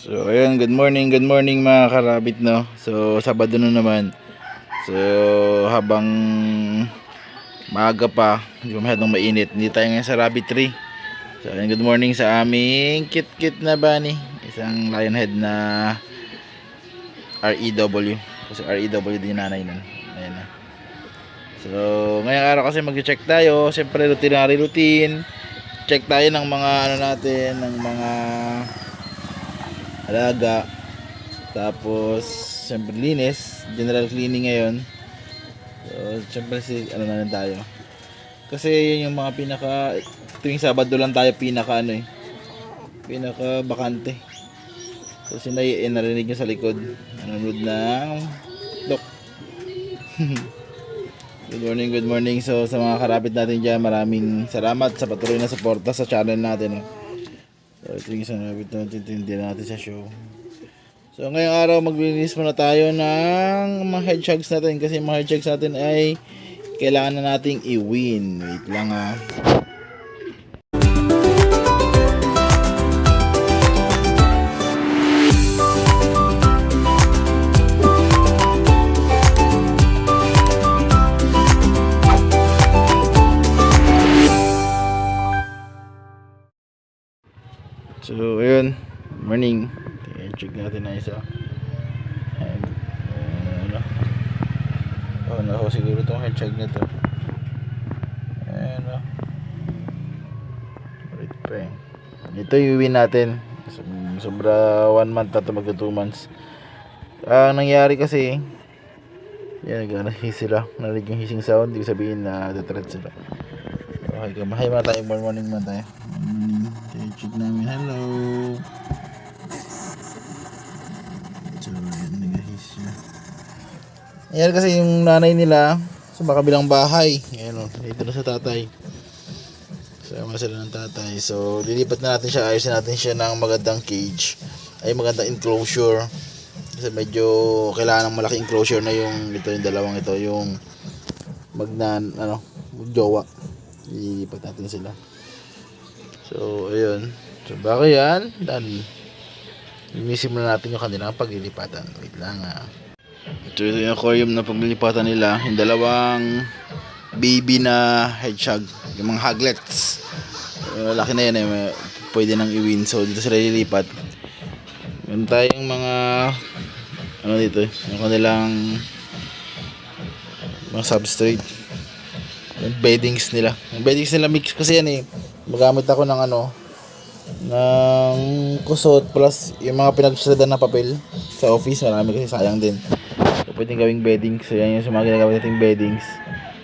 So, ayun, good morning, good morning mga karabit, no? So, Sabado na naman. So, habang maaga pa, hindi pa masyadong mainit, hindi tayo ngayon sa rabbit tree. So, ayun, good morning sa aming cute-cute na bunny. Isang lionhead na REW. Kasi REW din nanay nun. Ayan na. So, ngayong araw kasi mag-check tayo. Siyempre, routinary routine. Check tayo ng mga ano natin, ng mga alaga. Tapos, siyempre linis. General cleaning ngayon. So, siyempre si, ano na lang tayo. Kasi yun yung mga pinaka, tuwing Sabado lang tayo pinaka ano eh. Pinaka bakante. So, sinay, eh, narinig nyo sa likod. Nanonood ng look. good morning, good morning. So, sa mga karapit natin dyan, maraming salamat sa patuloy na suporta sa channel natin. oh. So, ito yung isang rabbit na tintindihan natin sa show. So, ngayong araw, maglilinis muna tayo ng mga hedgehogs natin kasi mga hedgehogs natin ay kailangan na nating i-win. Wait lang ah. So, ayun. Morning. Ayan, check natin na isa. Ayan. Ano. Oh, nako siguro itong headcheck na to. Ayan o. Wait pa eh. Ito win natin. Sob- Sobra 1 month na ito magka 2 months. Ang nangyari kasi, yan, nag-his sila. Narinig yung hissing sound, ibig sabihin na detret sila. Okay, kamahay muna tayo. Morning, muna tayo. Namin. Hello. So, yan, nag-his siya. Ayan kasi yung nanay nila sa makabilang bahay. Ayan o, dito na sa tatay. Sama sila ng tatay. So, lilipat na natin siya. Ayusin natin siya ng magandang cage. Ay, magandang enclosure. Kasi medyo kailangan ng malaking enclosure na yung ito, yung dalawang ito. Yung magnan, ano, magjowa. Lilipat natin sila. So, ayun. So, bago yan, dahil muna natin yung kanilang paglilipatan. Wait lang ah. Ito, ito yung aquarium na paglilipatan nila. Yung dalawang baby na hedgehog. Yung mga hoglets. Uh, laki na yan eh. Pwede nang i-win. So, dito sila lilipat. Meron tayong mga ano dito eh. Yung kanilang mga substrate. Yung beddings nila. Yung beddings nila mix kasi yan eh. Magamit ako ng ano ng kusot plus yung mga pinagsasadan na papel sa office marami kasi sayang din. So, pwedeng gawing beddings. So yan yung mga ginagamit nating beddings.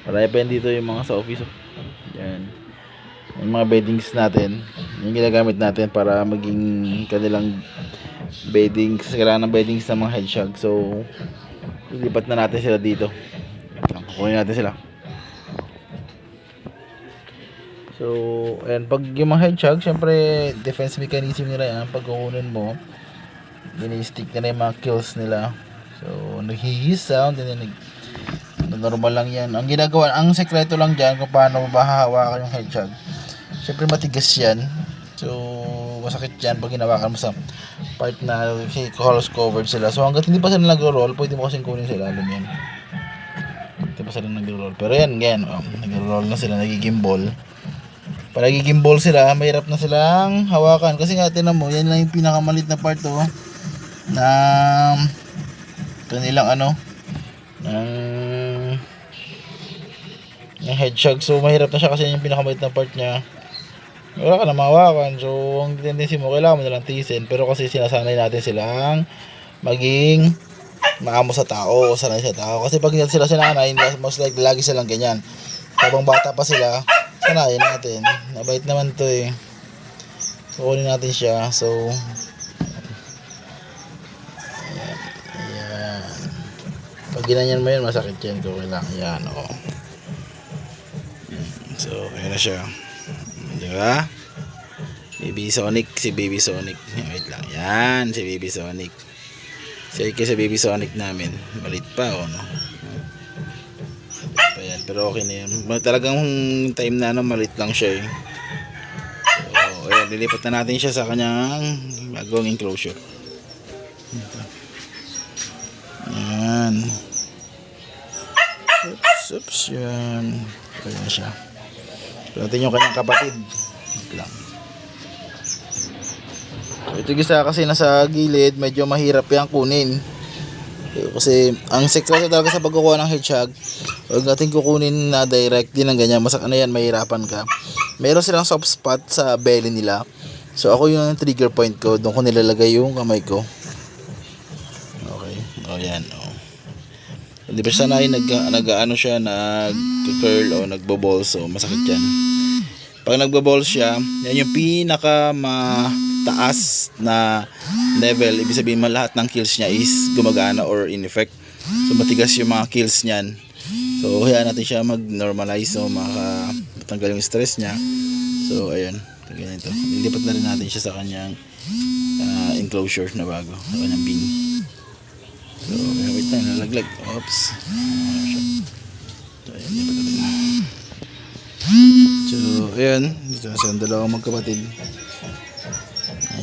Marami pa yan dito yung mga sa office oh. yan. Yung mga beddings natin. Yung ginagamit natin para maging kanilang beddings. Kailangan ng beddings ng mga hedgehog so lilipat na natin sila dito. Kukunin natin sila So, ayan, pag yung mga hedgehog, syempre, defense mechanism nila yan. Pag kukunin mo, dini-stick nila yung mga kills nila. So, naghi-hiss sound, and then, nag, normal lang yan. Ang ginagawa, ang sekreto lang dyan kung paano mo hahawakan yung hedgehog. Syempre, matigas yan. So, masakit yan pag hinawakan mo sa part na kasi close covered sila. So, hanggat hindi pa sila nag-roll, pwede mo kasing kunin sila. Alam yan. Hindi pa sila nag-roll. Pero yan, ganyan. Oh, nag-roll na sila, nagiging nagiging ball sila, mahirap na silang hawakan. Kasi nga, tinan mo, yan lang yung pinakamalit na part to. Na kanilang ano, ng ng hedgehog. So, mahirap na siya kasi yung pinakamalit na part niya. Wala ka na mahawakan. So, ang tendency mo, kailangan mo na lang tiisin. Pero kasi sinasanay natin silang maging maamo sa tao o sanay sa tao. Kasi pag sila sinanay, most likely lagi silang ganyan. Habang bata pa sila, sanayin natin. Mabait naman to eh. Kukunin natin siya. So, ayan. ayan. Pag ginanyan mo yun, masakit yan. Kung kailangan. Ayan, o. So, ayan na siya. Di ba? Baby Sonic, si Baby Sonic. Wait lang. Yan, si Baby Sonic. Si kasi Baby Sonic namin. Malit pa, o, no? Pa yan. Pero okay na yan. Talagang time na ano, malit lang siya eh. So, ayan, lilipat na natin siya sa kanyang bagong enclosure. Ito. Yan. Oops, oops, yan. Kaya na siya. Ito natin yung kanyang kapatid. Lang. So, ito isa kasi nasa gilid, medyo mahirap yung kunin. Kasi ang sekreto talaga sa pagkukuha ng hedgehog, huwag natin kukunin na direct din ng ganyan. Masak ano yan, mahirapan ka. Meron silang soft spot sa belly nila. So ako yung trigger point ko, doon ko nilalagay yung kamay ko. Okay. O yan. O. Hindi pa siya nag, nag ano siya, nag-curl o nagbo-ball. So masakit yan. Pag nagbo-ball siya, yan yung pinaka mataas na level. Ibig sabihin man lahat ng kills niya is gumagana or in effect. So matigas yung mga kills niyan. So hayaan natin siya mag-normalize so makatanggal yung stress niya. So ayun, ganito. Lilipat na rin natin siya sa kanyang ah, enclosure na bago, sa kanyang bin. So wait lang, nalaglag. Oops. So ayun, lipat natin. So ayun, dito silang dalawang magkapatid.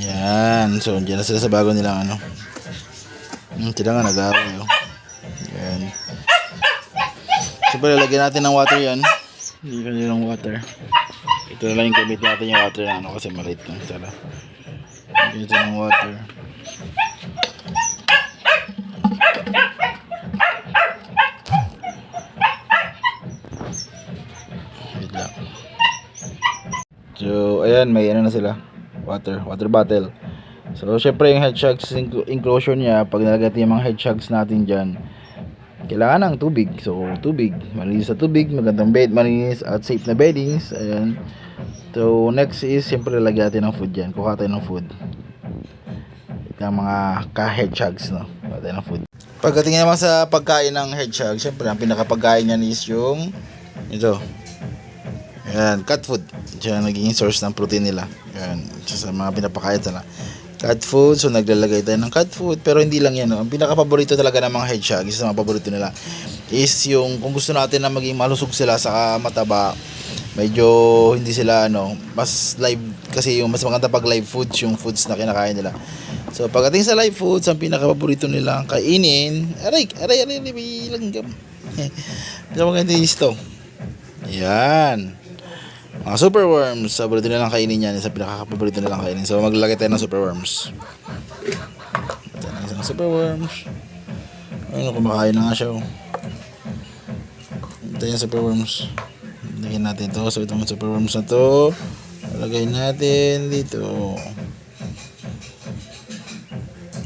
Ayan, so dyan na sila sa bago nilang ano. Hmm, sila nga nag-aaway oh. Ayan. Siyempre, lagyan natin ng water yan. Hindi ka ng water. Ito na lang yung gamit natin yung water na ano kasi maliit lang. Tara. Lagyan natin ng water. So, ayan, may ano na sila. Water, water bottle. So, syempre yung enclo- enclosure niya, pag nilagay natin yung mga hedgehogs natin dyan, kailangan ng tubig. So, tubig. Malinis sa tubig, magandang bed, malinis at safe na beddings. Ayan. So, next is, siyempre, lagyan natin ng food dyan. Kuha tayo ng food. Ito mga ka-hedgehogs, no? Kuha tayo ng food. Pagdating naman sa pagkain ng hedgehog, siyempre, ang pinakapagkain niyan is yung, ito. Ayan, cat food. Siya naging source ng protein nila. Ayan, sa mga pinapakain nila. Cat food, so naglalagay tayo ng cat food. Pero hindi lang yan. No? Ang pinaka-paborito talaga ng mga hedgehog, isa sa mga paborito nila, is yung kung gusto natin na maging malusog sila sa mataba, medyo hindi sila ano, mas live kasi yung mas maganda pag live foods yung foods na kinakain nila. So pagdating sa live foods, ang pinaka-paborito nilang kainin, aray, aray, aray, aray, may langgam. Diyan maganda yung isto. Yan. Mga superworms, paborito nilang kainin yan. Isa pinaka-paborito nilang kainin. So maglalagay tayo ng superworms. Ito na isang superworms. Ayun, kumakain na nga siya. Oh. Ito yung superworms. Lagyan natin ito. So itong superworms na to, lagay natin dito.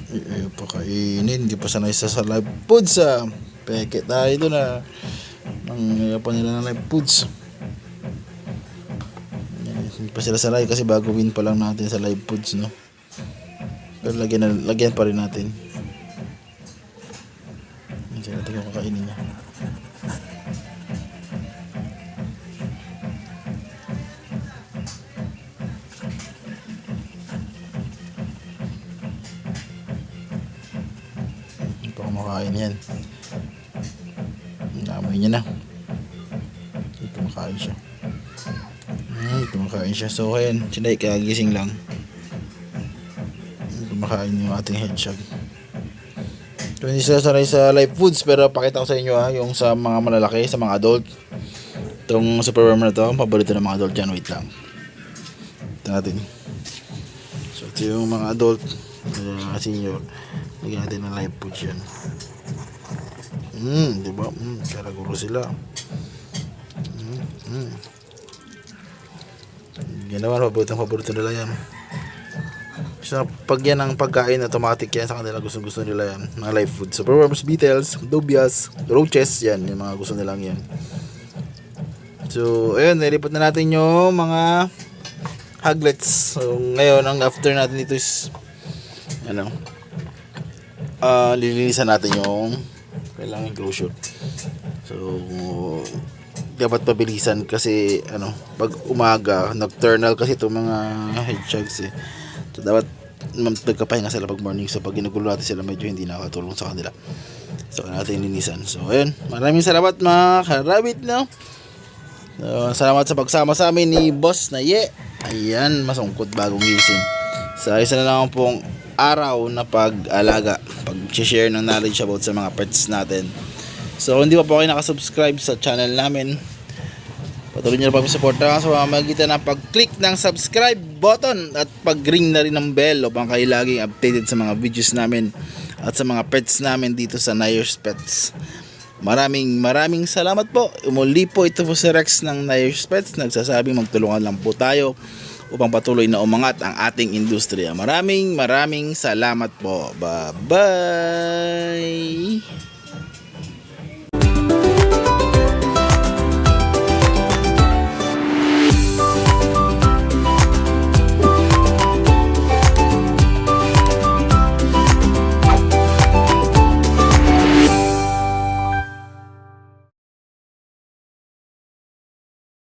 Ay, ayaw pa kainin. Hindi pa sanay sa sa live foods ah. Peke tayo doon ah. Ang ayaw pa nila ng live foods. Hindi pa sila sa live kasi bago win pa lang natin sa live foods no. Pero lagyan, na, lagyan pa rin natin. Hindi natin kung kakainin niya. Hindi pa kumakain yan. Namoy niya na. Ito makain siya. Hmm, kumakain siya. So, ayan. Sinay kagising lang. Kumakain yung ating hedgehog. So, hindi sila sanay sa live foods. Pero pakita ko sa inyo ha. Yung sa mga malalaki, sa mga adult. Itong superworm na to. Paborito ng mga adult yan. Wait lang. Ito natin. So, ito yung mga adult. Mga senior. Lagyan natin ng live foods yan. Hmm, di ba? Hmm, karaguro sila. Hmm, hmm. Yan naman, paborito paborito nila yan. So, pag yan ang pagkain, automatic yan sa kanila. Gusto gusto nila yan. Mga live food. Superworms, beetles, dubias, roaches, yan. Yung mga gusto nilang yan. So, ayun, nilipat na natin yung mga hoglets. So, ngayon, ang after natin dito is, ano, ah lilinisan natin yung kailangan closure. So, dapat pabilisan kasi ano, pag umaga, nocturnal kasi itong mga hedgehogs eh. So, dapat nagkapahinga sila pag morning. So, pag ginugulo natin sila, medyo hindi nakatulong sa kanila. So, kailangan natin linisan. So, ayun. Maraming salamat mga karabit no? So, salamat sa pagsama sa amin ni Boss na Ye. Ayan, masungkot bagong gising. Sa isa na lang pong araw na pag-alaga, pag-share ng knowledge about sa mga pets natin. So, kung hindi pa po kayo nakasubscribe sa channel namin, patuloy nyo na po supportahan sa pamamagitan ng pag-click ng subscribe button at pag-ring na rin ng bell upang kayo laging updated sa mga videos namin at sa mga pets namin dito sa Nayers Pets. Maraming maraming salamat po. Umuli po ito po si Rex ng Nayers Pets. Nagsasabing magtulungan lang po tayo upang patuloy na umangat ang ating industriya. Maraming maraming salamat po. Bye-bye!